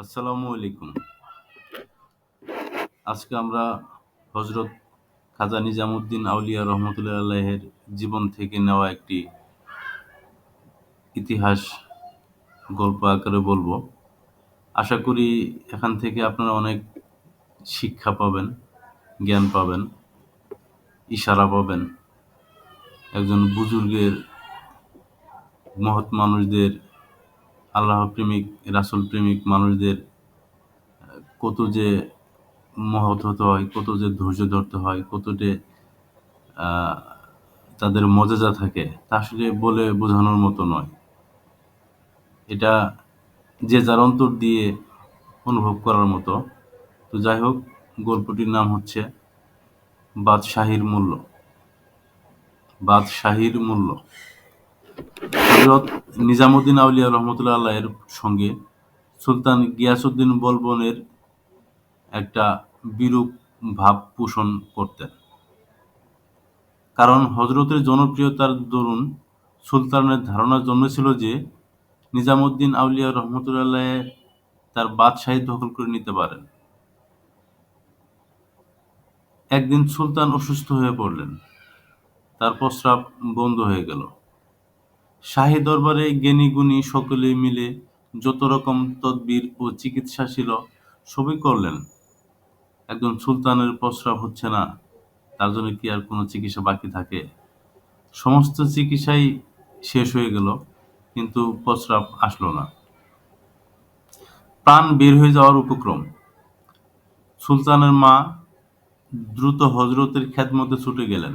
আসসালামু আলাইকুম। আজকে আমরা হজরত খাজা নিজামুদ্দিন আউলিয়া রহমতুল্লাহ আল্লাহের জীবন থেকে নেওয়া একটি ইতিহাস গল্প আকারে বলব। আশা করি এখান থেকে আপনারা অনেক শিক্ষা পাবেন, জ্ঞান পাবেন, ইশারা পাবেন। একজন বুজুর্গের মহৎ মানুষদের আল্লাহ প্রেমিক, রাসুল প্রেমিক মানুষদের, কত যে মহৎ হতে হয়, কত যে ধৈর্য ধরতে হয়, কত যে তাদের মজাজা থাকে, তা আসলে বলে বোঝানোর মতো নয়। এটা যে যার অন্তর দিয়ে অনুভব করার মতো। তো যাই হোক, গল্পটির নাম হচ্ছে বাদশাহীর মূল্য। বাদশাহীর মূল্য। হজরত নিজামুদ্দিন আউলিয়া রহমতুল্লাহ আল্লাহের সঙ্গে সুলতান গিয়াসুদ্দিন বলবনের একটা বিরূপ ভাব পোষণ করতেন। কারণ হজরতের জনপ্রিয়তার দরুন সুলতানের ধারণা জন্মেছিল যে নিজামুদ্দিন আউলিয়া রহমতুল্লাহ তার বাদশাহী দখল করে নিতে পারেন। একদিন সুলতান অসুস্থ হয়ে পড়লেন। তার প্রস্রাব বন্ধ হয়ে গেল। শাহী দরবারে জ্ঞানী গুণী সকলে মিলে যত রকম তদবির ও চিকিৎসা ছিল, সবই করলেন। একজন সুলতানের প্রস্রাব হচ্ছে না, তার জন্য কি আর কোনো চিকিৎসা বাকি থাকে? সমস্ত চিকিৎসাই শেষ হয়ে গেল, কিন্তু প্রস্রাব আসলো না। প্রাণ বের হয়ে যাওয়ার উপক্রম। সুলতানের মা দ্রুত হজরতের খ্যাতমতে ছুটে গেলেন।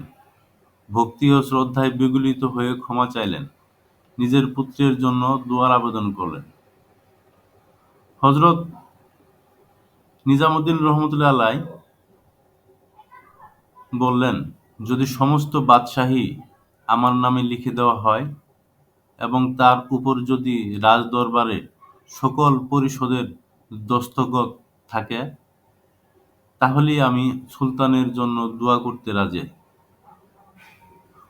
ভক্তি ও শ্রদ্ধায় বিগলিত হয়ে ক্ষমা চাইলেন। নিজের পুত্রের জন্য দোয়ার আবেদন করলেন। হজরত নিজামুদ্দিন রহমতুল্লাহ আলাই বললেন, যদি সমস্ত বাদশাহী আমার নামে লিখে দেওয়া হয় এবং তার উপর যদি রাজ দরবারে সকল পরিষদের দস্তখত থাকে, তাহলেই আমি সুলতানের জন্য দোয়া করতে রাজি।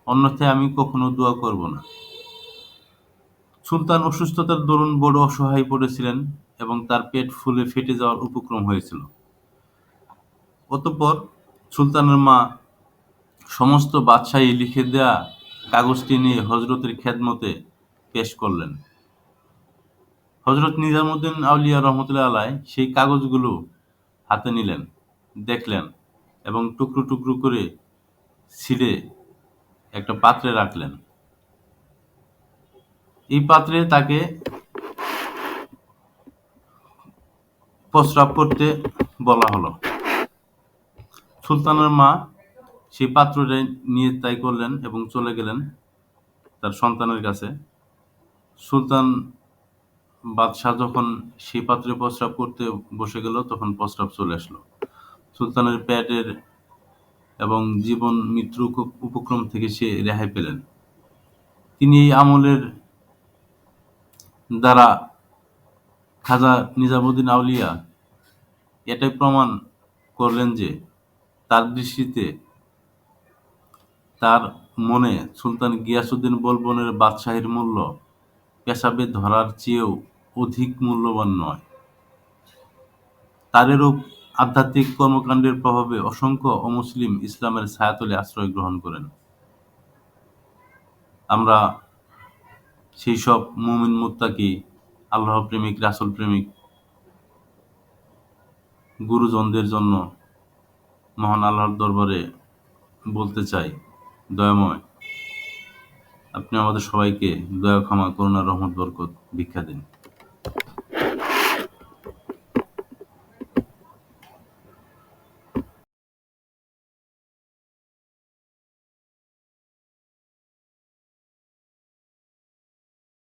অন্যথায় আমি কখনো দোয়া করব না। সুলতান অসুস্থতার দরুন বড় অসহায় পড়েছিলেন এবং তার পেট ফুলে ফেটে যাওয়ার উপক্রম হয়েছিল। অতঃপর সুলতানের মা সমস্ত বাদশাহী লিখে দেয়া কাগজটি নিয়ে হজরতের খেদমতে পেশ করলেন। হজরত নিজামুদ্দিন আউলিয়া রহমতুল্লাহ আলাই সেই কাগজগুলো হাতে নিলেন, দেখলেন এবং টুকরো টুকরো করে ছিঁড়ে একটা পাত্রে রাখলেন। এই পাত্রে তাকে প্রস্রাব করতে বলা হলো। সুলতানের মা সেই পাত্রটা নিয়ে তাই করলেন এবং চলে গেলেন তার সন্তানের কাছে। সুলতান বাদশাহ যখন সেই পাত্রে প্রস্রাব করতে বসে গেল, তখন প্রস্রাব চলে আসলো। সুলতানের পেটের এবং জীবন মৃত্যু উপ- উপক্রম থেকে সে রেহাই পেলেন। তিনি এই আমলের দ্বারা খাজা নিজামুদ্দিন আউলিয়া এটাই প্রমাণ করলেন যে তার দৃষ্টিতে তার মনে সুলতান গিয়াসুদ্দিন বলবনের বাদশাহীর মূল্য পেশাবে ধরার চেয়েও অধিক মূল্যবান নয়। তার এরূপ আধ্যাত্মিক কর্মকাণ্ডের প্রভাবে অসংখ্য অমুসলিম ইসলামের ছায়াতলে আশ্রয় গ্রহণ করেন। আমরা সেই সব মুমিন মুত্তাকি, আল্লাহ প্রেমিক, রাসুল প্রেমিক, গুরুজনদের জন্য মহান আল্লাহর দরবারে বলতে চাই, দয়াময়। আপনি আমাদের সবাইকে দয়া, ক্ষমা, করুণা, রহমত, বরকত ভিক্ষা দিন।